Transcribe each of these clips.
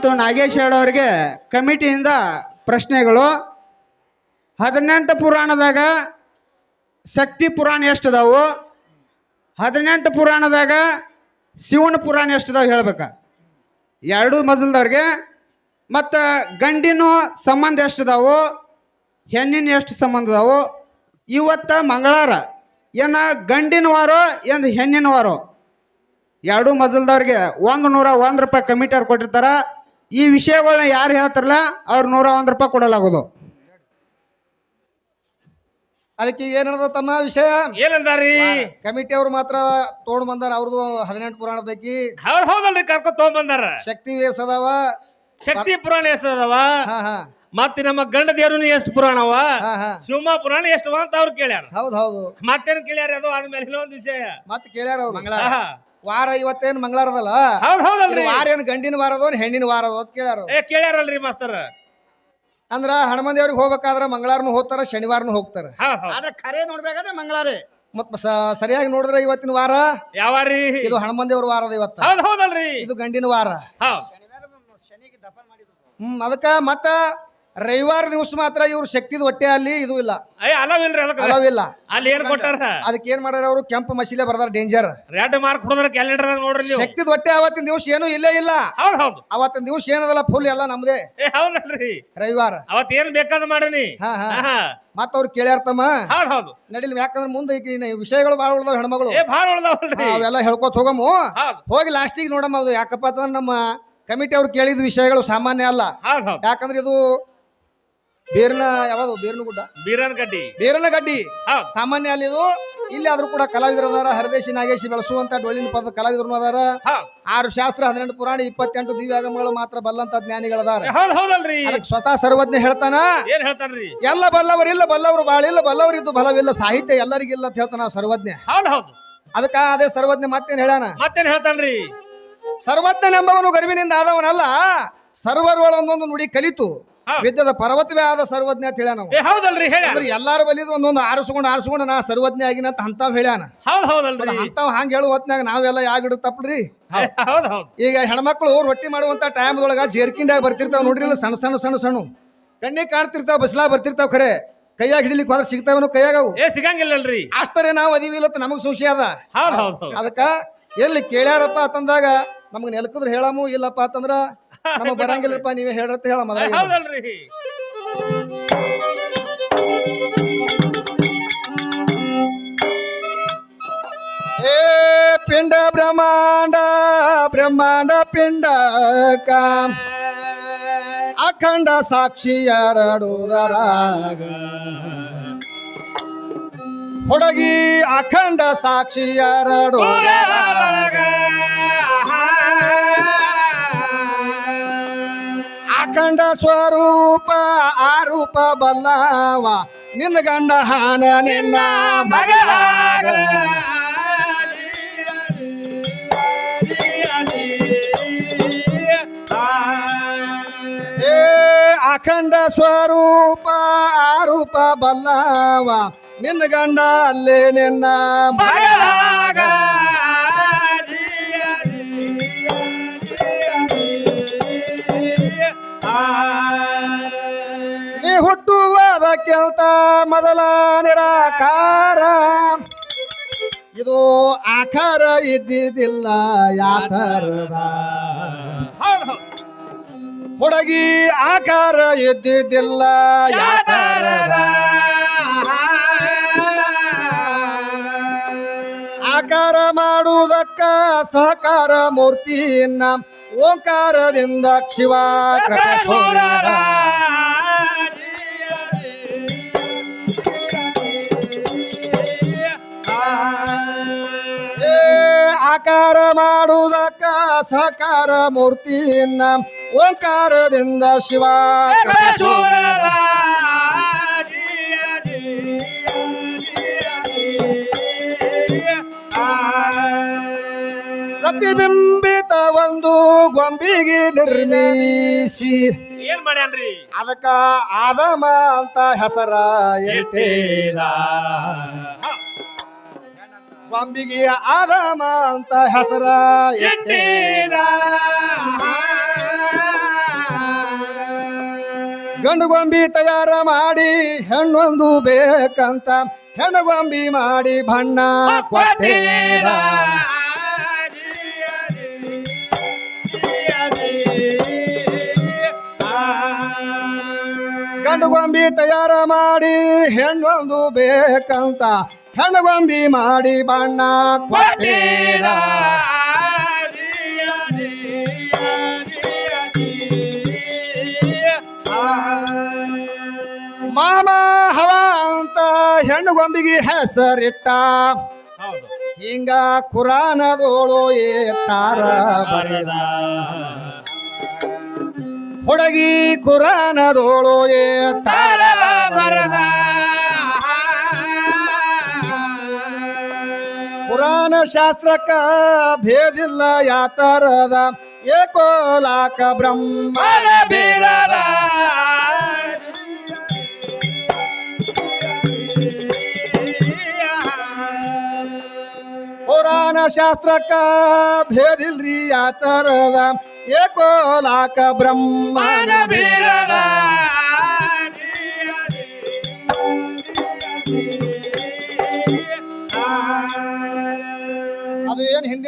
ಮತ್ತು ನಾಗೇಶ್ ಹೇಳೋರಿಗೆ ಕಮಿಟಿಯಿಂದ ಪ್ರಶ್ನೆಗಳು. ಹದಿನೆಂಟು ಪುರಾಣದಾಗ ಶಕ್ತಿ ಪುರಾಣ ಎಷ್ಟಿದಾವು? ಹದಿನೆಂಟು ಪುರಾಣದಾಗ ಶಿವನ ಪುರಾಣ ಎಷ್ಟಿದಾವೆ ಹೇಳ್ಬೇಕ. ಎರಡು ಮಜಲ್ದವ್ರಿಗೆ. ಮತ್ತು ಗಂಡಿನ ಸಂಬಂಧ ಎಷ್ಟಿದಾವು? ಹೆಣ್ಣಿನ ಎಷ್ಟು ಸಂಬಂಧ ಇದಾವು? ಇವತ್ತು ಮಂಗಳವಾರ. ಏನ ಗಂಡಿನ ವಾರು, ಏನು ಹೆಣ್ಣಿನ ವಾರು? ಎರಡು ಮಜಲ್ದವ್ರಿಗೆ ಒಂದು ನೂರ ಒಂದು ರೂಪಾಯಿ ಕಮಿಟಿಯವ್ರು ಕೊಟ್ಟಿರ್ತಾರ. ಈ ವಿಷಯಗಳನ್ನ ಯಾರು ಹೇಳ್ತಾರಲ್ಲ ಅವ್ರು ನೂರ ಒಂದು ರೂಪಾಯಿ ಕೊಡಲಾಗೋದು. ಅದಕ್ಕೆ ಏನ್ ಹೇಳ್ದ ತಮ್ಮ ವಿಷಯ? ಏನಂದಾರಿ? ಕಮಿಟಿ ಅವ್ರು ಮಾತ್ರ ತೋಡ್ ಬಂದಾರ ಅವ್ರದ್ದು ಹದಿನೆಂಟು ಪುರಾಣ ಪೈಕಿ ಹೌದ್ ಹೌದಲ್ರಿ ತಗೊಂಡ್ ಬಂದಾರ. ಶಕ್ತಿ ವೇಸ್ ಅದಾವ ಶಕ್ತಿ ಪುರಾಣ ಎಷ್ಟದವ ಹಾ ಹಾ. ಮತ್ತೆ ನಮ್ಮ ಗಂಡ ದೇವ್ರನು ಎಷ್ಟು ಪುರಾಣವ ಹಾ ಹಾ. ಶಿವಮ ಪುರಾಣ ಎಷ್ಟು ಅಂತ ಅವ್ರು ಕೇಳ್ಯಾರ. ಹೌದ್ ಹೌದು. ಮತ್ತೇನು ಕೇಳ್ಯಾರ ಅದು? ಆದ್ಮೇಲೆ ಇನ್ನೊಂದು ವಿಷಯ. ಮತ್ತೆ ಕೇಳ್ಯಾರ ಅವ್ರು. ವಾರ ಇವತ್ತೇನ್ ಮಂಗಳಾರದಲ್ಲ ಹೌದ್ ಹೌದಲ್ರಿ. ವಾರ ಏನ್ ಗಂಡಿನ ವಾರ ಅದೋ ಹೆಣ್ಣಿನ ವಾರದ ಅದೋ ಅಂತ ಕೇಳ್ಯಾರ. ಏ ಕೇಳ್ಯಾರಲ್ರಿ ಮಾಸ್ತರ್. ಅಂದ್ರ ಹೋಗ್ಬೇಕಾದ್ರೆ ಹೋಗ್ಬೇಕಾದ್ರ ಮಂಗಳಾರನು ಹೋಗ್ತಾರ ಶನಿವಾರನು ಹೋಗ್ತಾರ. ಹೌದ್ ಹೌದ್. ಆದ್ರೆ ಖರೆ ನೋಡ್ಬೇಕಾದ್ರೆ ಮಂಗಳಾರೇ ಮತ್ ಸ- ಸರಿಯಾಗಿ ನೋಡಿದ್ರೆ ಇವತ್ತಿನ ವಾರ? ಯಾವಾರಿ ಇದು ಹನುಮನ್ ದೇವ್ರ ವಾರದ ಇವತ್ತ. ಹೌದ್ ಹೌದಲ್ರಿ. ಇದು ಗಂಡಿನ ವಾರ. ಹೌದ್. ಶನಿಗೆ ದಫನ್ ಮಾಡಿದ್ರು. ಹ್ಮ್ ಅದಕ್ಕ ಮತ್ತ ರವಿವಾರ ದಿವಸ ಮಾತ್ರ ಇವ್ರು ಶಕ್ತಿದ ಹೊಟ್ಟೆ ಅಲ್ಲಿ ಇದು ಇಲ್ಲ. ಏ ಅಲವಿಲ್ರಿ ಅದಕ್ಕೆ. ಅಲವಿಲ್ಲ ಅಲ್ಲಿ ಏನ್ ಕೊಟ್ಟಾರ? ಅದಕ್ಕೆ ಏನ್ ಮಾಡ್ಯಾರ ಅವರು? ಕೆಂಪು ಮಸೀಲೆ ಬರ್ದಾರ ಡೇಂಜರ್ ರೆಡ್ ಮಾರ್ಕ್ ಹೊಡೆದ್ರ ಕ್ಯಾಲೆಂಡರ್ ನೋಡ್ರಿ ನೀವು. ಶಕ್ತಿದ ಹೊಟ್ಟೆ ಅವತ್ತಿನ ದಿವಸ ಏನು ಇಲ್ಲೇ ಇಲ್ಲ. ಹೌದ್ ಹೌದು. ಅವತ್ತಿನ ದಿವಸ ಏನದಲ್ಲ ಫುಲ್ ಎಲ್ಲ ನಮ್ದೇ. ಏ ಹೌದಲ್ರಿ. ರವಿವಾರ. ಅವತ್ ಏನ್ ಬೇಕಾದ ಮಾಡೀನಿ? ಹಾ ಹಾ. ಮತ್ತ ಅವ್ರು ಕೇಳ್ಯಾರ ತಮ್ಮ. ಹೌದ್ ಹೌದು. ನಡಿಲ್ ಯಾಕಂದ್ರೆ ಮುಂದೆ ಈಗ ವಿಷಯಗಳು ಭಾಳ ಉಳ್ದಾವ ಹೆಣ್ಮಗಳು. ಏ ಭಾಳ ಉಳ್ದಾವಲ್ರಿ. ಅವೆಲ್ಲ ಹೇಳ್ಕೊತ ಹೋಗಮು. ಹೋಗಿ ಲಾಸ್ಟಿಗೆ ನೋಡಮ್ಮ ಅದು. ಯಾಕಪ್ಪ ಅಂತಂದ್ರೆ ನಮ್ಮ ಕಮಿಟಿ ಅವ್ರು ಕೇಳಿದ ವಿಷಯಗಳು ಸಾಮಾನ್ಯ ಅಲ್ಲ. ಯಾಕಂದ್ರೆ ಇದು ಬೇರಿನ ಯಾವ್ದು? ಬೇರಿನ ಗುಡ್ಡ? ಬೀರನ ಗಡ್ಡಿ. ಬೀರನ ಗಡ್ಡಿ. ಹೌದ್. ಸಾಮಾನ್ಯ ಅಲ್ಲಿ ಇದು ಇಲ್ಲಿ ಆದ್ರೂ ಕೂಡ ಕಲಾವಿದರು ಅದಾರ. ಹರದೇಶಿ ನಾಗೇಶಿ ಬೆಳೆಸುವಂತ ಡೊಳ್ಳಿನ ಪದ ಕಲಾವಿದರು ಅದಾರ. ಹೌದ್. ಆರು ಶಾಸ್ತ್ರ ಹದಿನೆಂಟು ಪುರಾಣ ಇಪ್ಪತ್ತೆಂಟು ದಿವ್ಯಾಗಮಗಳು ಮಾತ್ರ ಬಲ್ಲಂತ ಜ್ಞಾನಿಗಳದಾರ ಹೌದ್ ಹೌದಲ್ರಿ. ಅದಕ್ಕೆ ಸ್ವತಃ ಸರ್ವಜ್ಞ ಹೇಳ್ತಾನ? ಏನ್ ಹೇಳ್ತಾನ್ರಿ? ಎಲ್ಲ ಬಲ್ಲವರು ಇಲ್ಲ ಬಲ್ಲವರು ಬಾಳ ಇಲ್ಲ ಬಲ್ಲವರಿದ್ದು ಬಲವಿಲ್ಲ. ಸಾಹಿತ್ಯ ಎಲ್ಲರಿಗಿಲ್ಲ ಅಂತ ಹೇಳ್ತಾನ ಸರ್ವಜ್ಞ. ಹೌದ್ ಹೌದು. ಅದಕ್ಕ ಅದೇ ಸರ್ವಜ್ಞ ಮತ್ತೇನ್ ಹೇಳ್ಯಾನ? ಮತ್ತೇನ್ ಹೇಳ್ತಾನ್ರಿ? ಸರ್ವಜ್ಞನೆಂಬವನು ಗರ್ವಿನಿಂದ ಆದವನಲ್ಲ. ಸರ್ವರ್ಗಳ ಒಂದೊಂದು ನುಡಿ ಕಲಿತು. ವಿದ್ಯದ ಪರ್ವತವೇ ಆದ ಸರ್ವಜ್ಞ ಅಂತ ಹೇಳ್ಯಾನ ಅವ. ಏ ಹೌದಲ್ರಿ ಹೇಳಿ ಅಂದ್ರೆ ಎಲ್ಲಾರ ಬಲಿದು ಒಂದೊಂದು ಆರಿಸ್ಕೊಂಡು ಆರಿಸ್ಕೊಂಡು ನಾ ಸರ್ವಜ್ಞ ಆಗಿನ ಅಂತ ಅಂತಾವ್ ಹೇಳ್ಯಾನ. ಹೌದ್ ಹೌದಲ್ರಿ. ಅಂತಾವ್ ಹಂಗ ಹೇಳು ಹೊತ್ನಾಗ ನಾವೆಲ್ಲ ಯಾಗಿಡು ತಪ್ಪಲ್ರಿ ಏ, ಹೌದ್ ಹೌದ್. ಈಗ ಹೆಣ್ಮಕ್ಳು ರೊಟ್ಟಿ ಮಾಡುವಂತ ಟೈಮ್ದೊಳಗ ಜೇರ್ಕಿಂಡಾಗ ಬರ್ತಿರ್ತಾವ ನೋಡ್ರಿ ಇಲ್ಲ ಸಣ್ಣ ಸಣ್ಣ ಸಣ್ಣ ಸಣ್ಣ ಕಣ್ಣಿಗೆ ಕಾಣ್ತಿರ್ತಾವ ಬಸ್ಲಾ ಬರ್ತಿರ್ತಾವ ಖರೆ. ಕೈಯಾಗ ಹಿಡಿಲಿಕ್ಕೆ ಹೋದ್ರೆ ಸಿಗ್ತಾವನು ಕೈಯಾಗ ಅವು. ಏ ಸಿಗಂಗಿಲ್ಲಲ್ರಿ. ಅಷ್ಟರೇ ನಾವು ಅದೀವಿ ಇಲ್ಲ ನಮಗ್ ಸುಶಿ ಅದ. ಹೌದ್ ಹೌದ್ ಹೌದ್. ಅದಕ್ಕ ಎಲ್ಲಿ ಕೇಳ್ಯಾರಪ್ಪ ಅಂತಂದಾಗ ನಮ್ಗೆ ನೆಲಕದ್ರ ಹೇಳಾಮು ಇಲ್ಲಪ್ಪ ಅಂತಂದ್ರ ನಮಗ್ ಬರಂಗಿಲ್ಲಪ್ಪ ನೀವೇ ಹೇಳ್ರತ್ತ ಹೇಳ ಏ, ಹೌದಲ್ರಿ. ಏ ಪಿಂಡ ಬ್ರಹ್ಮಾಂಡ ಬ್ರಹ್ಮಾಂಡ ಪಿಂಡ ಅಖಂಡ ಸಾಕ್ಷಿ ಎರಡುದರಾಗ ಹುಡುಗಿ ಅಖಂಡ ಸಾಕ್ಷಿ ಎರಡು ಅಖಂಡ ಸ್ವರೂಪ ಆರೂಪ ಬಲ್ಲವ. ನಿನ್ನ ಗಂಡ ಹಾನ, ನಿನ್ನ ಮಗಳಾಗ ಏ ಅಖಂಡ ಸ್ವರೂಪ ಆರೂಪ ಬಲ್ಲವ. ನಿನ್ನ ಗಂಡ ಅಲ್ಲೇ ನಿನ್ನ ಮಗಳಾಗ ಕೆಲ್ತ ಮೊದಲ ನಿರಾಕಾರ. ಇದು ಆಕಾರ ಇದ್ದಿದ್ದಿಲ್ಲ ಯಾತರದ. ಹೌದ್ ಹುಡುಗಿ ಆಕಾರ ಇದ್ದಿದ್ದಿಲ್ಲ ಯಾತರದ. ಆಕಾರ ಮಾಡುವುದಕ್ಕ ಸಹಕಾರ ಮೂರ್ತಿಯನ್ನ ಓಂಕಾರದಿಂದ ಶಿವ ಆಕಾರ ಮಾಡುವುದಕ್ಕ ಸಾಕಾರ ಮೂರ್ತಿಯನ್ನ ಓಂಕಾರದಿಂದ ಶಿವ. ಪ್ರತಿಬಿಂಬಿತ ಒಂದು ಗೊಂಬಿಗೆ ನಿರ್ಮಿಸಿ ಏನ್ ಮಾಡ್ಯಾನ್ರಿ ಅದಕ್ಕ ಆದಮ ಅಂತ ಹೆಸರ ಇಟ್ಟೇದ ಗೊಂಬಿಗೆ ಆದಮ ಅಂತ ಹೆಸರ ಎಟ್ಟೀರ ಗಂಡು ಗೊಂಬಿ ತಯಾರ ಮಾಡಿ, ಹೆಣ್ಣೊಂದು ಬೇಕಂತ ಹೆಣ್ಣು ಗೊಂಬಿ ಮಾಡಿ ಬಣ್ಣ ಕೊಟ್ಟೀರ ಗಂಡು ಗೊಂಬಿ ತಯಾರ ಮಾಡಿ, ಹೆಣ್ಣೊಂದು ಬೇಕಂತ ಹೆಣ್ಣು ಗೊಂಬಿ ಮಾಡಿ ಬಣ್ಣ ಕೊಟ್ಟೇರ ಮಾಮ ಹವ ಅಂತ ಹೆಣ್ಣು ಗೊಂಬಿಗೆ ಹೆಸರಿಟ್ಟ ಹಿಂಗ ಕುರಾನದೋಳು ಏತಾರ ಬರೆದ. ಹುಡುಗಿ ಕುರಾನದೋಳು ಏಟಾರ ಬರೆದ. ಪುರಾಣ ಶಾಸ್ತ್ರಕ್ಕ ಭೇದಿಲ್ಲ ಯಾತರದ ಏಕೋಲಾಕ ಬ್ರಹ್ಮಣ ಬೀರದ ಪುರಾಣ ಶಾಸ್ತ್ರಕ್ಕ ಭೇದಿಲ್ರಿ ಯಾತರದ ಏಕೋಲಾಕ ಬ್ರಹ್ಮಣ ಬೀರದ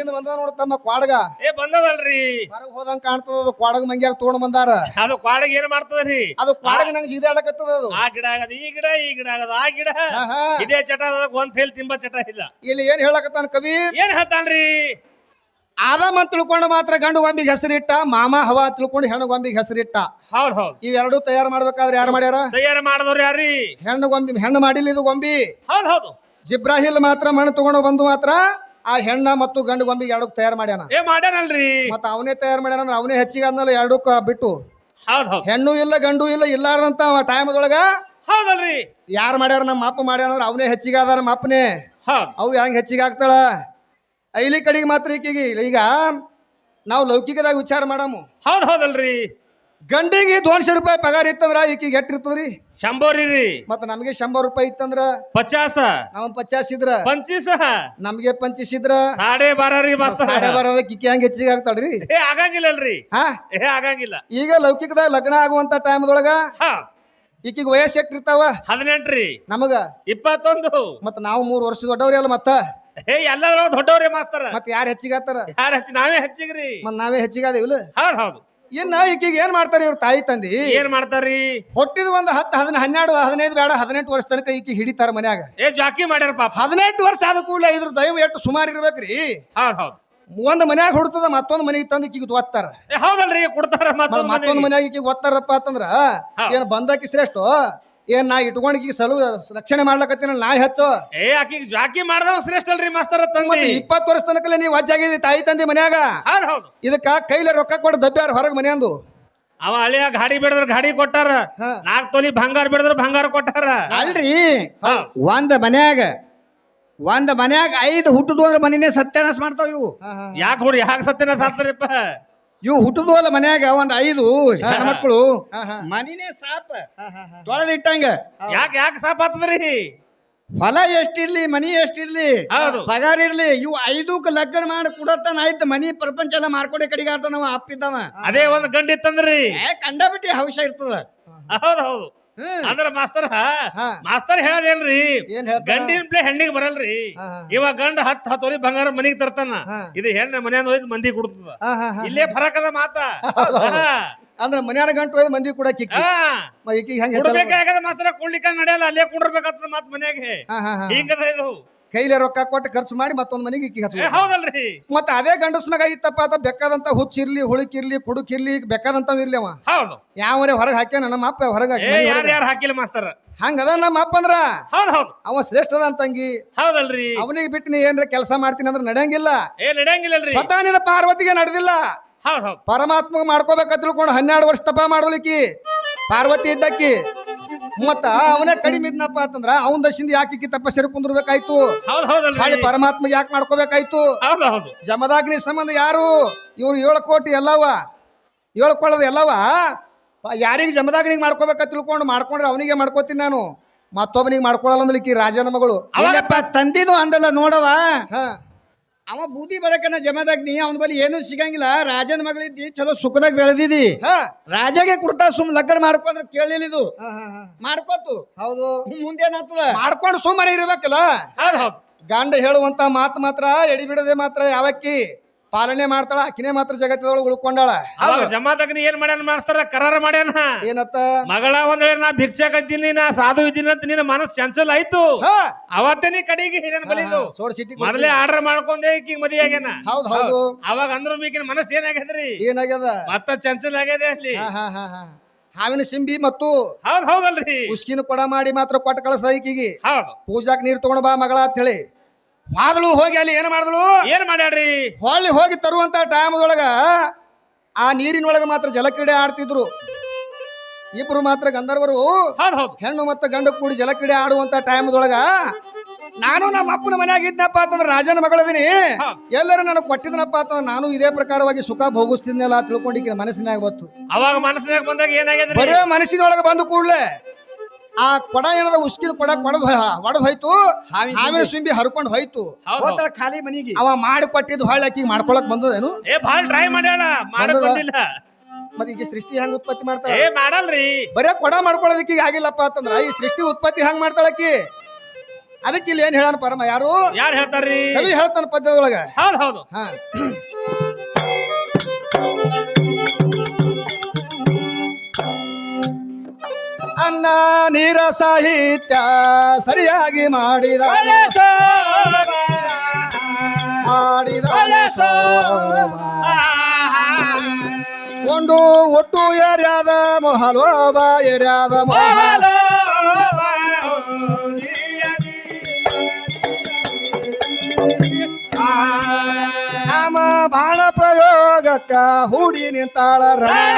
ಏನ್ ಬಂದ ನೋಡ ತಮ್ಮ ಕ್ವಾಡಗ. ಏ ಬಂದದಲ್ರಿ. ಹೊರಗೆ ಹೋದಂಗ ಕಾಣ್ತದ ಅದು ಕ್ವಾಡಗ ಮಂಗ್ಯಾಗ ತಗೊಂಡ್ ಬಂದಾರ. ಅದು ಕ್ವಾಡಗ ಏನ್ ಮಾಡ್ತದ್ರಿ? ಅದು ಕ್ವಾಡಗ ನಂಗೆ ಜಿದಾಡಕತ್ತದ ಅದು. ಆ ಗಿಡ ಆಗದ ಈ ಗಿಡ ಈ ಗಿಡ ಆಗದ ಆ ಗಿಡ. ಇದೇ ಚಟ ಒಂದ್ ಹೇಳಿ ತಿಂಬ ಚಟ ಇಲ್ಲ. ಇಲ್ಲಿ ಏನ್ ಹೇಳಕತ್ತಾನ ಕವಿ? ಏನ್ ಹೇಳ್ತಾನ್ರಿ? ಆದಮ ತಿಳ್ಕೊಂಡು ಮಾತ್ರ ಗಂಡು ಗೊಂಬಿಗೆ ಹೆಸರಿಟ್ಟ ಮಾಮ ಹವ ತಿಳ್ಕೊಂಡು ಹೆಣ್ಣು ಗೊಂಬಿಗೆ ಹೆಸರಿಟ್ಟ. ಹೌದು ಹೌದ್. ಇವೆರಡು ತಯಾರು ಮಾಡ್ಬೇಕಾದ್ರೆ ಯಾರು ಮಾಡ್ಯಾರ? ತಯಾರು ಮಾಡಿದವ್ರು ಯಾರಿ ಹೆಣ್ಣು ಗೊಂಬಿ ಹೆಣ್ಣು ಮಾಡಿಲ್ಲ ಇದು ಗೊಂಬಿ. ಹೌದು ಹೌದು. ಜಿಬ್ರಾಹಿಲ್ ಮಾತ್ರ ಮಣ್ಣು ತಗೊಂಡು ಬಂದು ಮಾತ್ರ ಆ ಹೆಣ್ಣ ಮತ್ತು ಗಂಡು ಗೊಂಬಿಗೆ ಎರಡಕ್ಕೆ ತಯಾರು ಮಾಡ್ಯಾನ. ಏ ಮಾಡ್ಯಾನಲ್ರಿ? ಮತ್ತೆ ಅವನೇ ತಯಾರು ಮಾಡ್ಯಾನ ಅಂದ್ರೆ ಅವನೇ ಹೆಚ್ಚಿಗೆ ಆದ್ಮೇಲೆ ಎರಡಕ್ಕ ಬಿಟ್ಟು. ಹೌದ್ ಹೌದ್. ಹೆಣ್ಣು ಇಲ್ಲ ಗಂಡು ಇಲ್ಲ ಇಲ್ಲಾರ್ದಂತ ಟೈಮ್ದೊಳಗ ಹೌದಲ್ರಿ. ಯಾರು ಮಾಡ್ಯಾರ ನಮ್ಮ ಅಪ್ಪ ಮಾಡ್ಯಾನ ಅಂದ್ರೆ ಅವನೇ ಹೆಚ್ಚಿಗೆ ಆದ ನಮ್ಮ ಅಪ್ಪನೇ. ಹೌದ್. ಅವು ಹೆಂಗ್ ಹೆಚ್ಚಿಗೆ ಆಗ್ತಾಳ? ಐಲಿ ಕಡೆಗೆ ಮಾತ್ರ ಈಕಿಗೆ. ಈಗ ನಾವು ಲೌಕಿಕದಾಗ ವಿಚಾರ ಮಾಡಾಮು. ಹೌದ್ ಹೌದಲ್ರಿ. ಗಂಡಿಗೆ ದೋನ್ಶೆ ರೂಪಾಯಿ ಪಗಾರ ಇತ್ತಂದ್ರ ಈಕಿಗೆ ಎಷ್ಟ್ ಇರ್ತದ್ರಿ? ಶಂಬೋರಿ ರೀ ಮತ್ತ ನಮಗೆ ಶಂಬರ್ ರೂಪಾಯಿ ಇತ್ತಂದ್ರ? ಪಚಾಸ. ನಾವು ಪಚಾಸ್ ಇದ್ರ ಪಂಚೀಸ. ನಮಗೆ ಪಂಚಿಸಿದ್ರ. ಸಾಡೆ ಬಾರ ರೀ ಬಸ್ ಸಾಡೆ ಬಾರ ಕಿಕ್ಕಿ ಹಂಗ ಹೆಚ್ಚಿಗೆ ಆಗ್ತಾಳ್ರಿ. ಏ ಆಗಂಗಿಲ್ಲಲ್ರಿ. ಹಾ? ಏ ಆಗಂಗಿಲ್ಲ. ಈಗ ಲೌಕಿಕದಾಗ ಲಗ್ನ ಆಗುವಂತ ಟೈಮ್ದೊಳಗ ಹಾ. ಈಕಿಗೆ ವಯಸ್ಸು ಎಟ್ ಇರ್ತಾವ? ಹದಿನೆಂಟ್ರಿ. ನಮಗ? ಇಪ್ಪತ್ತೊಂದು. ಮತ್ತ ನಾವು ಮೂರು ವರ್ಷ ದೊಡ್ಡವ್ರಿ ಅಲ್ಲ ಮತ್ತ? ಏ ಎಲ್ಲಾದ್ರೂ ದೊಡ್ಡವ್ರಿ ಮಾಸ್ತರ. ಮತ್ ಯಾರು ಹೆಚ್ಚಿಗೆ ಆತಾರ ಯಾರು ಹೆಚ್ಚಿ ನಾವೇ ಹೆಚ್ಚಿಗ್ರಿ. ಮತ್ ನಾವೇ ಹೆಚ್ಚಿಗೆ ಅದೇವಿಲ್ಲ ಹೌದು ಹೌದು. ಇನ್ನ ಈಕಿಗೆ ಏನ್ ಮಾಡ್ತಾರ ಇವ್ರ ತಾಯಿ ತಂದಿ? ಏನ್ ಮಾಡ್ತಾರಿ ಹೊಟ್ಟಿದ ಒಂದ್ ಹತ್ತು ಹದಿನ ಹನ್ನೆರಡು ಹದಿನೈದು ಬೇಡ ಹದಿನೆಂಟು ವರ್ಷ ತನಕ ಈಕಿ ಹಿಡಿತಾರ ಮನ್ಯಾಗ. ಏ ಜಾಕಿ ಮಾಡ್ಯಾರ ಪಾಪ. ಹದಿನೆಂಟು ವರ್ಷ ಆದ ಕೂಡಲೇ ಇದ್ರ ದೈವ ಎಷ್ಟು ಸುಮಾರು ಇರ್ಬೇಕ್ರಿ. ಹೌದ್ ಹೌದ್. ಒಂದ್ ಮನ್ಯಾಗ ಹುಡ್ತದ ಮತ್ತೊಂದ್ ಮನೆಗೆ ತಂದು ಈಕಿಗೆ ಒತ್ತಾರ. ಹೌದಲ್ರಿ ಕೊಡ್ತಾರ ಮತ್ತೊಂದ್. ಮನ್ಯಾಗ ಈಕಿಗೆ ಒತ್ತಾರಪ್ಪ ಅಂತಂದ್ರ. ಏನ್ ಬಂದಾಕಿ ಶ್ರೇಷ್ಠ? ಏನ್ ನಾ ಇಟ್ಕೊಂಡ್ ಈಗ ಸಲು ರಕ್ಷಣೆ ಮಾಡ್ಲಕತ್ತೀನ ನಾಯಿ ಹೆಚ್ಚು. ಏ ಆಕಿಗೆ ಜಾಕಿ ಮಾಡ್ದವ ಶ್ರೇಷ್ಠ ಅಲ್ರಿ ಮಾಸ್ತರ ಮತ್ತೆ ತಂದಿ ಇಪ್ಪತ್ತು ವರ್ಷ ತನಕಲೇ ನೀವು ಅಜ್ಜಾಗಿದ್ದಿ ತಾಯಿ ತಂದಿ ಮನ್ಯಾಗ. ಹೌದ್ ಹೌದು. ಇದಕ್ಕ ಕೈಲಿ ರೊಕ್ಕ ಕೊಟ್ಟು ದಬ್ಬ್ಯಾರ ಹೊರಗೆ ಮನೆಯಂದು. ಅವ ಅಳಿಯ ಗಾಡಿ ಬಿಡದ್ರ ಗಾಡಿ ಕೊಟ್ಟಾರ. ಹಾ. ನಾಲ್ಕು ತೊಲಿ ಬಂಗಾರ ಬಿಡದ್ರ ಬಂಗಾರ ಕೊಟ್ಟಾರ. ಅಲ್ರಿ. ಹಾ. ಒಂದ್ ಮನ್ಯಾಗ ಒಂದ್ ಮನ್ಯಾಗ ಐದು ಹುಟ್ಟದು ಅಂದ್ರೆ ಮನಿನೇ ಸತ್ಯಾನಾಶ ಮಾಡ್ತಾವ ಇವು. ಯಾಕೆ ಹುಡು ಯಾಕೆ ಸತ್ಯನ ಸಾತ್ರಿಪ್ಪ ಇವು ಹುಟ್ಟದು ಅಲ್ಲ ಮನ್ಯಾಗ ಒಂದ್ ಐದು ಹೆಣ್ಮಕ್ಳು ಹಾ, ಸಾಪ್ ಮನಿನೇ ಸಾಪ. ತೊಳೆದಿಟ್ಟಂಗ ಯಾಕೆ ಯಾಕೆ ಸಾಪ್ ಆತದ್ರಿ? ಹೊಲ ಎಷ್ಟಿರ್ಲಿ ಮನಿ ಎಷ್ಟಿರ್ಲಿ ಹೌದು. ಪಗಾರ ಇರ್ಲಿ ಇವು ಐದಕ್ಕೆ ಲಗ್ನ ಮಾಡಿ ಕೊಡತ್ತಾನ ಆಯ್ತು ಮನಿ ಪ್ರಪಂಚ ಎಲ್ಲ ಮಾಡ್ಕೊಂಡೆ ಕಡೆಗೆ ಆತ ನಾವು ಅಪ್ಪಿದ್ದವ. ಅದೇ ಒಂದ್ ಗಂಡ ಇತ್ತಂದ್ರಿ. ಕಂಡ ಬಿಟ್ಟಿ ಹೌಶ ಇರ್ತದ. ಹೌದು ಹೌದು. ಅಂದ್ರ ಮಾಸ್ತರ. ಮಾಸ್ತರ್ ಹೇಳದೇನ್ರಿ? ಗಂಡಿನ ಪ್ಲೇ ಹೆಣ್ಣಿಗೆ ಬರಲ್ರಿ. ಇವಾಗ ಗಂಡ ಹತ್ತು ಹತ್ತು ತೊಲಿ ಬಂಗಾರ ಮನಿಗ್ ತರ್ತಾನ. ಇದು ಹೆಣ್ಣ ಮನೆಯಿಂದ ಹೋಯ್ತು ಮಂದಿ ಕೊಡ್ತದ. ಇಲ್ಲೇ ಫರಕ್ ಅದ ಮಾತ. ಅಂದ್ರ ಮನ್ಯಾನ ಗಂಟು ಹೋಯ್ತು ಮಂದಿ ಕೂಡ? ಕೊಡ್ಬೇಕಾಗದ ಮಾತ್ರ ಕೊಡ್ಲಿಕ್ಕ ನಡೆಯಲ್ಲ ಅಲ್ಲೇ ಕುಂಡ್ರಬೇಕಾಗ್ತದ ಮತ್ ಮನ್ಯಾಗೆ ಹಾ. ಹಿಂಗದ ಇದು ಕೈಲೆ ರೊಕ್ಕ ಕೊಟ್ಟು ಖರ್ಚು ಮಾಡಿ ಮತ್ತೊಂದು ಮನೆಗೆ ಇಕ್ಕಿ ಹಚ್ಚ ಹೌದಲ್ರಿ. ಮತ್ತ ಅದೇ ಗಂಡಸ್ ಮಗ ಇತ್ತಪ್ಪ ಅದ ಬೇಕಾದಂತ ಹುಚ್ಚಿರ್ಲಿ ಹುಳುಕಿರ್ಲಿ ಕುಡುಕಿರ್ಲಿ ಬೇಕಾದಂತ ಇರ್ಲಿ ಅವ. ಹೌದು. ಯಾವರೇ ಹೊರಗೆ ಹಾಕ್ಯಾನ ನಮ್ಮ ಅಪ್ಪ ಹೊರಗೆ ಹಾಕಿ ಯಾರು ಯಾರು ಹಾಕಿಲ್ಲ ಮಾಸ್ತರ? ಹಂಗದ ನಮ್ಮ ಅಪ್ಪ ಅಂದ್ರ? ಹೌದ್ ಹೌದು. ಅವ ಶ್ರೇಷ್ಠ ಅದ ತಂಗಿ. ಹೌದಲ್ರಿ. ಅವನಿಗೆ ಬಿಟ್ಟು ನೀ ಏನ್ರ ಕೆಲಸ ಮಾಡ್ತೀನಿ ಅಂದ್ರೆ ನಡೆಯಂಗಿಲ್ಲ. ಏ ನಡೆಯಂಗಿಲ್ಲಲ್ರಿ. ಸ್ವತಃ ನಿನ್ನ ಪಾರ್ವತಿಗೆ ನಡೆದಿಲ್ಲ. ಹೌದ್ ಹೌದ್. ಪರಮಾತ್ಮ ಮಾಡ್ಕೋಬೇಕ ತಿಳ್ಕೊಂಡು ಹನ್ನೆರಡು ವರ್ಷ ತಪ ಮಾಡೋಲಿಕ್ಕಿ ಪಾರ್ವತಿ ಇದ್ದಕ್ಕಿ. ಮತ್ತ ಅವನೇ ಕಡಿಮೆ ಇದ್ನಪ್ಪ ಅಂತಂದ್ರ ಅವನ ದಶಿಂದ ಯಾಕೆ ತಪಸ್ಸರಿ ಕುಂದ್ರಬೇಕಾಯ್ತು? ಹೌದ್ ಹೌದಲ್ರಿ ಪರಮಾತ್ಮ ಯಾಕೆ ಮಾಡ್ಕೋಬೇಕಾಯ್ತು? ಹೌದ್ ಹೌದು. ಜಮದಾಗ್ನಿ ಸಂಬಂಧ ಯಾರು? ಇವ್ರು ಏಳು ಕೋಟಿ ಎಲ್ಲವ? ಹೇಳ್ಕೊಳ್ಳೋದು ಎಲ್ಲವ? ಯಾರಿಗೆ ಜಮದಾಗ್ನಿಗೆ ಮಾಡ್ಕೋಬೇಕ ತಿಳ್ಕೊಂಡು ಮಾಡ್ಕೊಂಡ್ರೆ ಅವನಿಗೆ ಮಾಡ್ಕೋತೀನಿ ನಾನು. ಮತ್ತೊಬ್ಬನಿಗೆ ಮಾಡ್ಕೊಳ್ಳಲ್ಲ ಅಂದ್ರೆ ಈಕಿ ರಾಜನ ಮಗಳು. ತಂದಿನೂ ಅಂದಲ್ಲ ನೋಡವಾ ಹಾ. ಅವ ಬೂದಿ ಬರಕನ ಜಮದಾಗ ನೀ ಅವನ ಬಳಿ ಏನು ಸಿಗಂಗಿಲ್ಲ. ರಾಜನ ಮಗಳಿದ್ದಿ ಚಲೋ ಸುಖದಾಗ ಬೆಳೆದಿದಿ ಹಾ. ರಾಜಗೆ ಕುರ್ತಾ ಸುಮ್ ಲಗ್ನ ಮಾಡ್ಕೊಂಡ್ರೆ ಕೇಳಿಲ್ಲ ಇದು. ಮಾಡ್ಕೋತು. ಹೌದು. ಮುಂದೇನಾಗ್ತದ ಮಾಡ್ಕೊಂಡು ಸುಮ್ಮನೆ ಇರ್ಬೇಕಲ್ಲ? ಗಂಡ ಹೇಳುವಂತ ಮಾತು ಮಾತ್ರ ಎಡಿ ಬಿಡದೆ ಮಾತ್ರ ಯಾವಕ್ಕಿ? ಪಾಲನೆ ಮಾಡ್ತಾಳ ಆಕಿನೇ ಮಾತ್ರ ಜಗತ್ತದೊಳಗೆ ಉಳ್ಕೊಂಡಾಳ. ಅವಾಗ ಜಮಾತಗ್ನಿ ಏನ್ ಮಾಡ್ಯಾನ ಮಾಡ್ತಾರ ಕರಾರ ಮಾಡ್ಯಾನ. ಏನತ್ತ? ಮಗಳ ಒಂದ್ ವೇಳೆ ನಾ ಭಿಕ್ಷಾಕತ್ತೀನಿ ನಾ ಸಾಧು ಇದ್ದೀನಿ ಅಂತ ನಿನ್ನ ಮನಸ್ ಚಂಚಲ ಆಯ್ತು. ಹಾ. ಅವತ್ತೇ ನೀ ಕಡೆಗೆ ಹಿರಿಯನ್ ಬಲಿದು ಸೋಡ್ ಸಿಟಿ ಮೊದಲೇ ಆರ್ಡರ್ ಮಾಡ್ಕೊಂಡೆ ಈಕಿಗೆ ಮದಿ ಆಗ್ಯಾನ. ಹೌದು ಹೌದು. ಅವಾಗ ಅಂದ್ರು ಮೀಕಿನ ಮನಸ್ ಏನಾಗ್ಯದ್ರಿ? ಏನಾಗ್ಯದ? ಮತ್ತ ಚಂಚಲ್ ಆಗ್ಯದೆ ಅಲ್ಲಿ. ಹಾ ಹಾ ಹಾ ಹಾ. ಹಾವಿನ ಸಿಂಬಿ ಮತ್ತು ಹೌದ್ ಹೌದಲ್ರಿ. ಉಸ್ಕಿನ ಕೊಡ ಮಾಡಿ ಮಾತ್ರ ಕೊಟ್ಟ ಕಳಿಸ್ದ ಈಕಿಗೆ. ಹೌದು. ಪೂಜಾಕ್ ನೀರ್ ತಗೊಂಡ್ ಬಾ ಮಗಳ ಅಂತ ಹೇಳಿ. ವಾದಳು ಹೋಗಿ ಅಲ್ಲಿ ಏನ್ ಮಾಡಿದಳು ಏನ್ ಮಾಡ್ಯಾಡ್ರಿ? ಹೊಳ್ಳಿ ಹೋಗಿ ತರುವಂತ ಟೈಮ್ದೊಳಗ ಆ ನೀರಿನೊಳಗೆ ಮಾತ್ರ ಜಲಕ್ರೀಡೆ ಆಡ್ತಿದ್ರು. ಇಬ್ರು ಮಾತ್ರ ಗಂಧರ್ವರು ಹೌದು ಹೌದು ಹೆಣ್ಣು ಮತ್ತು ಗಂಡು ಕೂಡಿ ಜಲಕ್ರೀಡೆ ಆಡುವಂತ ಟೈಮ್ದೊಳಗ ನಾನು ನಮ್ಮ ಅಪ್ಪನ ಮನೆಯಾಗ ಇದ್ನಪ್ಪ ಅಂತಂದ್ರೆ ರಾಜನ ಮಗಳದೀನಿ. ಎಲ್ಲರೂ ನನಗೆ ಕೊಟ್ಟಿದ್ನಪ್ಪ ಅಂತಂದ್ರೆ ನಾನು ಇದೇ ಪ್ರಕಾರವಾಗಿ ಸುಖ ಭೋಗಿಸ್ತಿದ್ನಲ್ಲ ತಿಳ್ಕೊಂಡಿಕ್ಕೆ ಮನಸ್ಸಿನಾಗ ಬಂತು. ಅವಾಗ ಮನಸ್ಸಿನಾಗ ಬಂದಾಗ ಏನಾಗ್ಯದ ಬರೇ ಮನಸ್ಸಿನೊಳಗೆ ಬಂದು ಕೂಡ್ಲೆ ಆ ಕೊಡ ಏನದ ಉಸ್ಕಿನ ಕೊಡ ಕೊಡದ್ ಒಡದ್ ಹೋಯ್ತು. ಹಾವಿನ ಸುಂಬಿ. ಹರ್ಕೊಂಡ್ ಹೋಯ್ತು. ಹೋತಾಳ ಖಾಲಿ ಮನಿಗೆ. ಅವ ಮಾಡಿ ಕೊಟ್ಟಿದ್ದು ಹೊಳ್ಳಿ ಆಕಿಗೆ ಮಾಡ್ಕೊಳಕ್ ಬಂದದೇನು? ಏ ಭಾಳ ಟ್ರೈ ಮಾಡ್ಯಾಳ. ಮಾಡಕ್ ಬಂದದ? ಬಂದಿಲ್ಲ. ಮತ್ತೆ ಈಗ ಸೃಷ್ಟಿ ಹೆಂಗ್ ಉತ್ಪತ್ತಿ ಮಾಡ್ತಾಳೆ? ಏ ಮಾಡಲ್ರಿ. ಬರೇ ಕೊಡ ಮಾಡ್ಕೊಳ್ಳೋದಕ್ಕೆ ಈಗ ಆಗಿಲ್ಲಪ್ಪ ಅಂತಂದ್ರ ಈ ಸೃಷ್ಟಿ ಉತ್ಪತ್ತಿ ಹೆಂಗ್ ಮಾಡ್ತಾಳಕಿ ಅದಕ್ಕೆ ಇಲ್ಲಿ ಏನ್ ಹೇಳಾನ ಪರಮ ಯಾರು? ಯಾರು ಹೇಳ್ತಾರ್ರಿ? ಕವಿ ಹೇಳ್ತಾನ ಪದ್ಯದೊಳಗ. ಹೌದು ಹೌದು. ಹಾ. ನೀರ ಸಾಹಿತ್ಯ ಸರಿಯಾಗಿ ಮಾಡಿದ ಮಾಡಿದ ಒಂದು ಒಟ್ಟು ಎರ್ಯಾದ ಮೊಹಲೋಬ ಎರ್ಯಾದ ಮೊಹಲ. ರಾಮ ಬಾಣ ಪ್ರಯೋಗಕ್ಕ ಹೂಡಿ ನಿಂತಾಳ ರಣ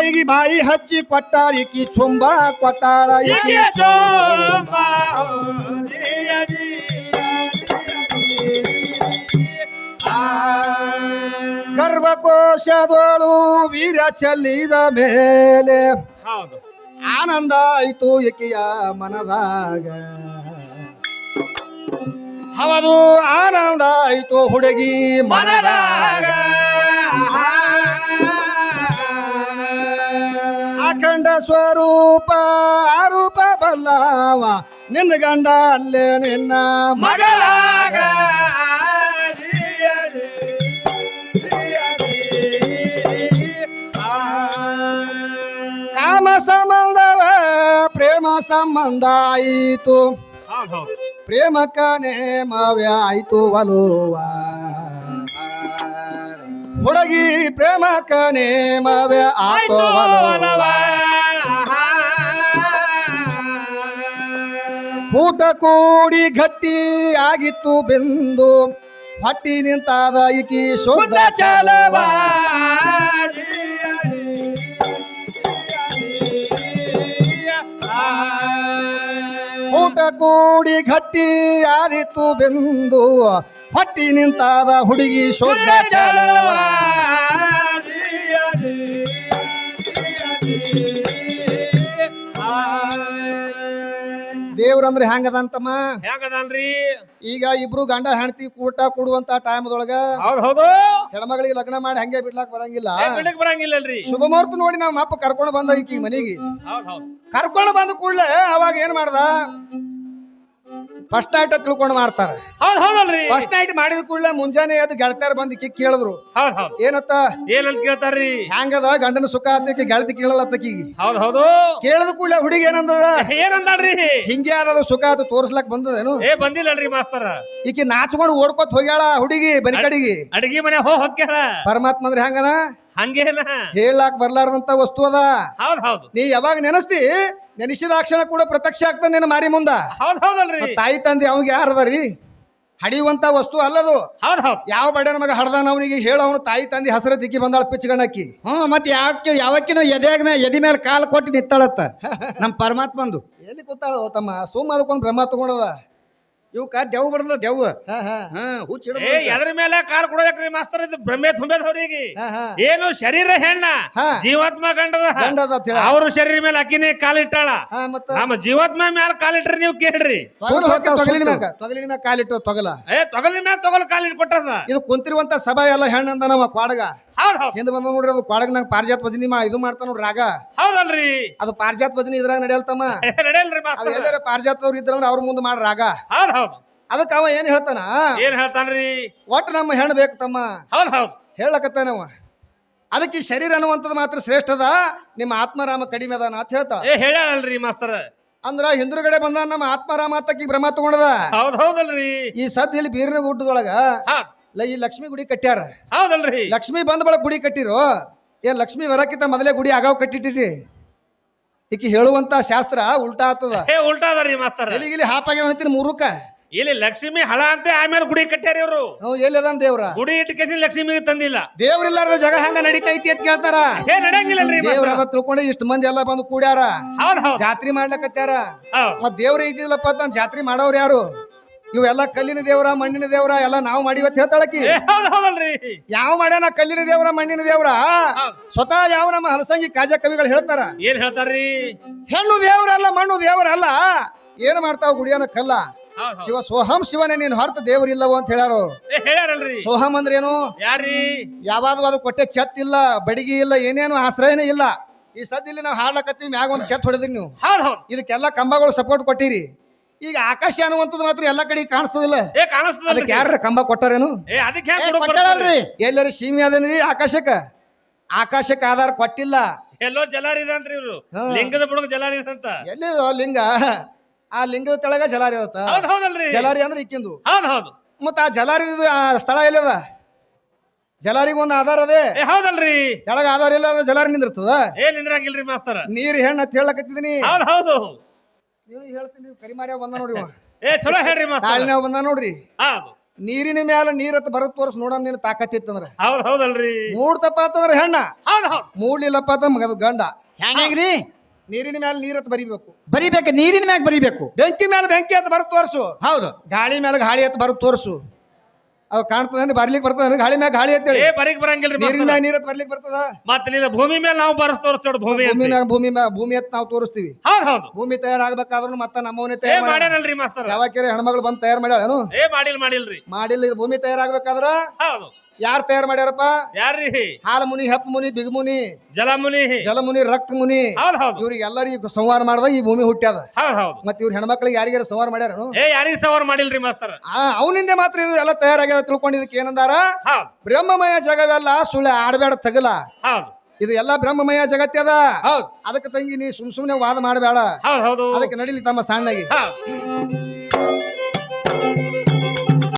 ಬಾಯಿಗೆ ಬಾಯಿ ಹಚ್ಚಿ ಕೊಟ್ಟಾಳ ಕಿ ಚುಂಬ ಕೊಟ್ಟಾಳ ಗರ್ಭಕೋಶದೋಳು ವೀರ ಚೆಲ್ಲಿದ ಮೇಲೆ ಹೌದು. ಆನಂದ ಆಯ್ತು ಇಕಿಯ ಮನದಾಗ. ಹೌದು ಆನಂದ ಆಯ್ತು ಹುಡುಗಿ ಮನದಾಗ. ಅಖಂಡ ಸ್ವರೂಪ ಅರೂಪ ಬಲ್ಲವ. ನಿನ್ನ ಗಂಡ ಅಲ್ಲೇ ನಿನ್ನ ಮಗಳಾಗ. ಕಾಮ ಸಂಬಂಧವ ಪ್ರೇಮ ಸಂಬಂಧ ಆಯಿತು. ಪ್ರೇಮಕ ನೇಮವೇ ಆಯ್ತು ಒಲುವ. ಹುಡುಗಿ ಪ್ರೇಮಕ ನೇಮವೇ ಆಯ್ತು ಒಲುವ ಊಟ ಕೂಡಿ ಗಟ್ಟಿ ಆಗಿತ್ತು ಬೆಂದು. ಹಟ್ಟಿ ನಿಂತಾದ ಇಕಿ ಶುದ್ಧ ಚಲವ. ಊಟ ಕೂಡಿ ಗಟ್ಟಿ ಆದಿತ್ತು ಬೆಂದು. ಹೊಟ್ಟಿ ನಿಂತಾದ ಹುಡುಗಿ ಶೋಧ ದೇವ್ರಂದ್ರೆ ಹೆಂಗದಂತಮ್ಮ ಹೆಂಗದನ್ರಿ ಈಗ ಇಬ್ರು ಗಂಡ ಹೆಂಡತಿ ಕೂಟ ಕೊಡುವಂತ ಟೈಮ್ದೊಳಗ ಹೌದ್ ಹೌದು. ಹೆಣ್ಮಗಳಿಗೆ ಲಗ್ನ ಮಾಡಿ ಹಂಗೆ ಬಿಡ್ಲಾಕ್ ಬರಂಗಿಲ್ಲ. ಬಿಡಕ್ಕೆ ಬಿಡಕ್ ಬರಂಗಿಲ್ಲಲ್ರಿ. ಶುಭ ಮುಹೂರ್ತ ನೋಡಿ ನಮ್ಮ ಅಪ್ಪ ಕರ್ಕೊಂಡು ಬಂದ ಈಕಿ ಮನೆಗೆ. ಹೌದು ಹೌದ್. ಕರ್ಕೊಂಡು ಬಂದ ಕೂಡಲೇ ಅವಾಗ ಏನ್ ಮಾಡ್ದ? ಫಸ್ಟ್ ನೈಟ್ ತಿಳ್ಕೊಂಡು ಮಾಡ್ತಾರೆ. ಹೌದ್ ಹೌದಲ್ರಿ. ಫಸ್ಟ್ ನೈಟ್ ಮಾಡಿದ ಕೂಡಲೇ ಮುಂಜಾನೆ ಅದು ಗೆಳತಿಯರ್ ಬಂದು ಕಿಕ್ ಕೇಳಿದ್ರು. ಹೌದ್ ಹೌದ್. ಏನತ್ತ? ಏನಂತ ಕೇಳ್ತಾರ್ರಿ? ಹ್ಯಾಂಗದ? ಗಂಡನ ಸುಖ ಆತಕ್ಕೆ ಗೆಳತಿ ಕೇಳಲತ್ತಕಿ ಹೌದ್ ಹೌದು. ಕೇಳಿದ ಕೂಡಲೇ ಹುಡುಗಿ ಏನಂದದ? ಏನಂದಾಳ್ರಿ? ಹಿಂಗೆ ಆದದ ಸುಖ ಆತ ತೋರ್ಸ್ಲಕ್ ಬಂದದೇನು? ಏ ಬಂದಿಲ್ಲಲ್ರಿ ಮಾಸ್ತರ. ಈಕಿ ನಾಚ್ಕೊಂಡು ಓಡ್ಕೊತ ಹೋಗ್ಯಾಳ ಹುಡುಗಿ ಬನಿ ಕಡೆಗೆ. ಅಡಿಗೆ ಮನೆ ಹೋಗ್ ಹೊಕ್ಕ್ಯಾಳ ಪರಮಾತ್ಮ ಅಂದ್ರೆ ಹೆಂಗನ? ಹಂಗೇನ ಹೇಳಾಕ್ ಬರ್ಲಾರ್ದಂತ ವಸ್ತು ಅದ. ಹೌದ್ ಹೌದು. ನೀ ಯಾವಾಗ ನೆನಸ್ತಿ? ನೆನೆಸಿದ ಕ್ಷಣ ಕೂಡ ಪ್ರತ್ಯಕ್ಷ ಆಗ್ತಾನೆ ನಿನ್ನ ಮಾರಿ ಮುಂದ. ಹೌದ್ ಹೌದಲ್ರಿ. ಮತ್ತ್ ತಾಯಿ ತಂದೆ ಅವಾಗ ಯಾರದಾರಿ? ಹಡಿಯುವಂತ ವಸ್ತು ಅಲ್ಲದು. ಹೌದ್ ಹೌದ್. ಯಾವ ಬಡ್ಯಾನ ಮಗ ಹಡ್ದಾನ ಅವನಿಗೆ ಹೇಳು ಅವನು ತಾಯಿ ತಂದೆ ಹಸರ ದಿಕ್ಕಿ ಬಂದಾಳ ಪಿಚ್ಚಗಣಕ್ಕಿ ಹ್ಞೂ ಮತ್ತೆ ಯಾಕೆ ಯಾವಕ್ಕಿನ ಎದೆಯಾಗ ಮೇಲೆ ಎದೆ ಮೇಲೆ ಕಾಲು ಕೊಟ್ಟು ನಿತ್ತಾಳತ್ತ ನಮ್ಮ ಪರಮಾತ್ಮಂದು. ಎಲ್ಲಿ ಕೂತಾಳ ತಮ್ಮ? ಸುಮ್ಮ ಅದಕ್ಕೊಂದು ಬ್ರಹ್ಮ ತಗೊಂಡದ ಇವಕ್ಕ ದೆವ್ ಬಡದ ದೆವ್ ಹಾ ಹಾ. ಹಾ ಹುಚ್ಚ ಏ ಎದ್ರ ಮೇಲೆ ಕಾಲ್ ಕೊಡಬೇಕ್ರಿ ಮಾಸ್ತರ್ ಇದು ಬ್ರಹ್ಮೆ ತುಂಬೇದವ್ರಿಗೆ ಹಾ ಹಾ. ಏನು ಶರೀರ ಹೆಣ್ಣ ಹಾ. ಜೀವಾತ್ಮ ಗಂಡದ. ಗಂಡದ ಅಂತ ಹೇಳ. ಅವ್ರ ಶರೀರ ಮೇಲೆ ಅಕ್ಕಿನೇ ಕಾಲಿಟ್ಟಾಳ ಇಟ್ಟಾಳ. ಮತ್ತ? ನಮ್ಮ ಜೀವಾತ್ಮ ಮ್ಯಾಲ ಕಾಲಿಟ್ರಿ ನೀವು ಕೇಳ್ರಿ. ಹೋಗಿ. ತೊಗಲಿನ ಮ್ಯಾಗ. ತೊಗಲಿನ ಮ್ಯಾಗ ಕಾಲಿಟ್ಟು ತೊಗಲ. ಏ ತೊಗಲಿ ಮ್ಯಾಲ ತೊಗಲ್ ಕಾಲಿಟ್ ಕೊಟ್ಟದ ಇದು ಕುಂತಿರುವಂತ ಸಭಾ ಎಲ್ಲ ಹೆಣ್ಣಂದ ನಮ್ಮ ಕ್ವಾಡಗ. ಹೌದ್ ಹೌದ್. ಹಿಂದೆ ಬಂದ ನೋಡ್ರಿ ಅದು ಕ್ವಾಡಗ ನಂಗೆ ಪಾರಿಜಾತ ಭಜನಿ ಮಾ ಇದು ಮಾಡ್ತಾನ ನೋಡ್ರಿ ರಾಗ. ಹೌದಲ್ರಿ. ಅದು ಪಾರಿಜಾತ ಭಜನಿ ಇದ್ರಾಗ ನಡೆಯಲ್ತಮ್ಮ. ನಡೆಯಲ್ರಿ ಅದು ಎಲ್ಲಾರ ಪಾರಿಜಾತವ್ರು ಇದ್ರಂದ್ರ ಅವ್ರ ಮುಂದೆ ಮಾಡ್ರಿ ರಾಗ. ಹೌದ್ ಹೌದ್. ಅದಕ್ಕೆ ಅವ ಏನ್ ಹೇಳ್ತಾನ? ಏನ್ ಹೇಳ್ತಾನ್ರಿ? ಒಟ್ಟು ನಮ್ಮ ಹೆಣ್ಣು ಬೇಕು ತಮ್ಮ ಹೌದ್. ಹೌದ್ ಹೇಳಕತ್ತಾನವ ಅದಕ್ಕೆ ಈ ಶರೀರ ಅನ್ನುವಂಥದ್ದು ಮಾತ್ರ ಶ್ರೇಷ್ಠ ಅದ ನಿಮ್ಮ ಆತ್ಮರಾಮ ಕಡಿಮೆ ಅದಾನ ಅಂತ ಹೇಳ್ತಾಳ. ಏ ಹೇಳ್ಯಾಳಲ್ರಿ ಮಾಸ್ತರ್ ಅಂದ್ರ ಹಿಂದುಗಡೆ ಬಂದ ನಮ್ಮ ಆತ್ಮರಾಮ ತಕ್ಕಿ ಬ್ರಹ್ಮ ತಗೊಂಡದ. ಹೌದ್ ಹೌದಲ್ರಿ. ಈ ಸದ್ಯ ಇಲ್ಲಿ ಬೀರಿನ ಗುಡ್ಡದೊಳಗ ಲ ಈ ಲಕ್ಷ್ಮಿ ಗುಡಿ ಕಟ್ಟ್ಯಾರ? ಹೌದಲ್ರಿ. ಲಕ್ಷ್ಮಿ ಬಂದ ಬಳಕ ಗುಡಿ ಕಟ್ಟಿರೋ? ಏ ಲಕ್ಷ್ಮಿ ಬರಕ್ಕಿಂತ ಮೊದಲೇ ಗುಡಿ ಆಗಾವ್ ಕಟ್ಟಿಟ್ಟಿರಿ. ಈಕಿ ಹೇಳುವಂತ ಶಾಸ್ತ್ರ ಉಲ್ಟಾ ಆತದ ಏ ಉಲ್ಟಾ ರೀ ಮಾಸ್ತರ್. ಇಲ್ಲಿ ಹಾಪಾಗಿ ಅಂತೀನಿ ಮೂರುಕ ಇಲ್ಲಿ ಲಕ್ಷ್ಮಿ ಹಳ ಅಂತ ಆಮೇಲೆ ಗುಡಿ ಕಟ್ಟ್ಯಾರ ಇವ್ರು. ನಾವು ಎಲ್ಲಿ ಅದಾನ ದೇವ್ರ? ಗುಡಿ ಇಟ್ಟು ಕೇಸಿನ ಲಕ್ಷ್ಮಿಗೆ ತಂದಿಲ್ಲ. ದೇವ್ರಿಲ್ಲಾರ ಜಗ ಹಂಗ ನಡೀತೈತಿ ಅಂತ ಕೇಳ್ತಾರ. ಏ ನಡೆಯಂಗಿಲ್ಲಲ್ರಿ ದೇವ್ರ ಅದ ತಿಳ್ಕೊಂಡು ಇಷ್ಟು ಮಂದಿ ಎಲ್ಲ ಬಂದು ಕೂಡ್ಯಾರ. ಜಾತ್ರಿ ಹೌದ್. ಜಾತ್ರೆ ಮಾಡ್ಲಕತ್ಯಾರ. ಹೌದ್. ಮತ್ ದೇವ್ರ ಇದ್ದಿಲ್ಲಪ್ಪ ಅಂತ ಜಾತ್ರೆ ಮಾಡೋರು ಯಾರು? ಇವೆಲ್ಲ ಕಲ್ಲಿನ ದೇವರ ಮಣ್ಣಿನ ದೇವರ ಎಲ್ಲ ನಾವು ಮಾಡಿವತ್ ಹೇಳ್ತಾಳಕಿ ಹೌದಲ್ರಿ. ಯಾವ ಮಾಡ್ಯಾನ ಕಲ್ಲಿನ ದೇವರ ಮಣ್ಣಿನ ದೇವರ? ಸ್ವತಃ ಯಾವ ನಮ್ಮ ಹಲಸಂಗಿ ಕಾಜ ಕವಿಗಳು ಹೇಳ್ತಾರ? ಏನ್ ಹೇಳ್ತಾರ್ರಿ? ಹೆಣ್ಣು ದೇವರಲ್ಲ ಮಣ್ಣು ದೇವರಲ್ಲ. ಏನ್ ಮಾಡ್ತಾವ ಗುಡಿಯನ ಕಲ್ಲ. ಶಿವ ಸೋಹಂ ಶಿವನೇ ನೀನು ಹೊರತ ದೇವರಿಲ್ಲವೋ ಅಂತ ಹೇಳ್ಯಾರ ಹೇಳ್ಯಾರಲ್ರಿ. ಸೋಹಂ ಅಂದ್ರೆ ಏನು ಯಾರಿ ಯಾವಾದ್ರು ಅದು ಕೊಟ್ಟೆ ಛತ್ ಇಲ್ಲ ಬಡಿಗೆ ಇಲ್ಲ ಏನೇನು ಆಶ್ರಯನೇ ಇಲ್ಲ. ಈ ಸದ್ದಿಲ್ಲಿ ನಾವು ಹಾಡ್ಲಕತ್ತೀವಿ ಮ್ಯಾಗ ಒಂದು ಛತ್ ಹೊಡೆದ್ರಿ ನೀವು. ಇದಕ್ಕೆಲ್ಲ ಕಂಬಗಳು ಸಪೋರ್ಟ್ ಕೊಟ್ಟಿರಿ. ಈಗ ಆಕಾಶ ಅನ್ನುವಂಥದ್ದು ಮಾತ್ರ ಎಲ್ಲ ಕಡೆ ಕಾಣಿಸ್ತದಿಲ್ಲ. ಏ ಕಾಣಿಸ್ತದಲ್ರಿ. ಅದಕ್ಕೆ ಯಾರ ಕಂಬ ಕೊಟ್ಟಾರೇನು? ಏ ಅದಕ್ಕೆ? ಎಲ್ಲರೂ ಸೀಮೆ ಅದನ್ರಿ ಆಕಾಶಕ್ಕ. ಆಕಾಶಕ್ಕೆ ಆಧಾರ ಕೊಟ್ಟಿಲ್ಲ. ಎಲ್ಲೋ ಜಲಾರಿ ಇದೆ ಇವ್ರು. ಹಾ. ಲಿಂಗದ ಬುಡಗ ಜಲಾರಿ ಅಂತ ಎಲ್ಲಿದು ಆ ಲಿಂಗ? ಆ ಲಿಂಗದ ತಳಗ ಜಲಾರಿ ಇರತ್ತ. ಹೌದ್ ಹೌದಲ್ರಿ. ಜಲಾರಿ ಅಂದ್ರೆ ಇಕ್ಕಿಂದು. ಹೌದ್ ಹೌದು. ಮತ್ತ ಆ ಜಲಾರಿ ಆ ಸ್ಥಳ ಎಲ್ಲಿದ? ಜಲಾರಿಗೆ ಒಂದು ಆಧಾರ ಅದೇ. ಏ ಹೌದಲ್ರಿ. ಕೆಳಗ ಆಧಾರ ಇಲ್ಲ ಅಂದ್ರೆ ಜಲಾರಿ ನಿಂದಿರ್ತದ. ಏನ್ ನಿಂದ್ರಂಗಿಲ್ರಿ ಮಾಸ್ತರ. ನೀರ್ ಹೆಣ್ಣು ಅಂತ ಹೇಳಕತ್ತಿದೀನಿ. ಹೌದ್ ಹೌದು. ನೀವು ಹೇಳ್ತೀನಿ ನೀವು ಕರಿಮಾರ್ಯ ಬಂದ ನೋಡ್ರಿ ಇವ. ಏ ಚಲೋ ಹೇಳ್ರಿ ಮಾಸ್ತರ ತಾಳಿನಾವ್ ಬಂದ ನೋಡ್ರಿ. ಹೌದು ನೀರಿನ ಮ್ಯಾಲ ನೀರತ್ ಬರತ್ ತೋರ್ಸ್ ನೋಡಮ್ ನೀನ್ ತಾಕತ್ತಿತ್ತಂದ್ರ ಹೌದ್ ಹೌದಲ್ರಿ. ಮೂಡ್ತಪ್ಪ ಅಂತಂದ್ರ ಹೆಣ್ಣ. ಹೌದ್ ಹೌದ್. ಮೂಡ್ಲಿಲ್ಲಪ್ಪ ಅಂತ ಮಗದ ಗಂಡ. ಹೆಂಗ್ರಿ ನೀರಿನ ಮ್ಯಾಲ ನೀರತ್ ಬರಿಬೇಕು. ಬರಿಬೇಕು ನೀರಿನ ಮ್ಯಾಗ ಬರಿಬೇಕು. ಬೆಂಕಿ ಮೇಲೆ ಬೆಂಕಿ ಅಂತ ಬರತ್ ತೋರ್ಸು. ಹೌದು. ಗಾಳಿ ಮೇಲೆ ಗಾಳಿ ಅಂತ ಬರತ್ ತೋರ್ಸು. ಅದು ಕಾಣ್ತದ ಬರ್ಲಿಕ್ಕೆ ಬರ್ತದ ಗಾಳಿ ಮ್ಯಾಗ ಗಾಳಿ ಅಂತೇಳಿ. ಏ ಬರಿಗ್ ಬರಂಗಿಲ್ಲ ನೀರಿನ ಮಾಸ್ತರ. ಮ್ಯಾಗ ನೀರತ್ ಬರ್ಲಿಕ್ಕೆ ಬರ್ತದ? ಮತ್ತ ನೀನು ಭೂಮಿ ಮೇಲೆ ನಾವು ಬರಸ್ ತೋರಿಸ್ತೇವೆ ಭೂಮಿ ಭೂಮಿ ಮ್ಯಾಗ ಭೂಮಿ ಮ್ಯಾಗ ಭೂಮಿ ಎತ್ ನಾವು ತೋರಿಸ್ತೀವಿ. ಹೌದು ಹೌದು. ಭೂಮಿ ತಯಾರಾಗಬೇಕಾದ್ರೂ ಮತ್ತ ನಮ್ಮವನೇ ತಯಾರು ಮಾಡ್ಯಾನ. ಮಾಡ್ಯಾನಲ್ರಿ ಮಾಸ್ತರ. ಯಾವ ಕೆರೆ ಹೆಣ್ಮಗಳು ಬಂದು ತಯಾರು ಮಾಡ್ಯಾಳೇನು? ಏ ಮಾಡಿಲ್ ಮಾಡಿಲ್ರಿ. ಮಾಡಿಲ್ಲ ಇದು ಭೂಮಿ ತಯಾರಾಗಬೇಕಾದ್ರ? ಹೌದು. ಯಾರು ತಯಾರು ಮಾಡ್ಯಾರಪ್ಪ? ಯಾರ್ರಿ? ಹಾಲ ಮುನಿ ಹೆಪ್ಪ ಮುನಿ ಬಿಗ್ ಮುನಿ ಜಲಮುನಿ. ಜಲಮುನಿ ರಕ್ತ ಮುನಿ ಹೌದ್ ಹೌದು. ಇವ್ರಿಗೆ ಎಲ್ಲರಿಗೂ ಸಂವಾರ ಮಾಡ್ದಾಗ ಈ ಭೂಮಿ ಹುಟ್ಟ್ಯಾದ ಹೌದು ಹೌದು. ಮತ್ತೆ ಇವ್ರ ಹೆಣ್ಮಕ್ಳಿಗೆ ಯಾರಿಗಾರ ಸಂವಾರ ಮಾಡ್ಯಾರ ಏ ಸಂವಾರ ಸವಾರ್ ಮಾಡಿಲ್ರಿ ಮಾಸ್ತರ? ಆ ಅವನಿಂದ ಮಾತ್ರ ಇದು ಎಲ್ಲ ತಯಾರಾಗ್ಯದ ತಿಳ್ಕೊಂಡಿದ್ದಕ್ಕೆ ಏನಂದಾರ? ಬ್ರಹ್ಮಮಯ ಜಗವೆಲ್ಲ ಸುಳ್ಳೆ ಆಡಬೇಡ ತಗಲ. ಹೌದು. ಇದು ಎಲ್ಲಾ ಬ್ರಹ್ಮಮಯ ಜಗತ್ತದ ಅದಕ್ಕೆ ತಂಗಿ ನೀ ಸುಮ್ ಸುಮ್ನೆ ವಾದ ಮಾಡಬೇಡ. ಅದಕ್ಕೆ ನಡಿಲಿ ತಮ್ಮ ಸಣ್ಣಗೆ.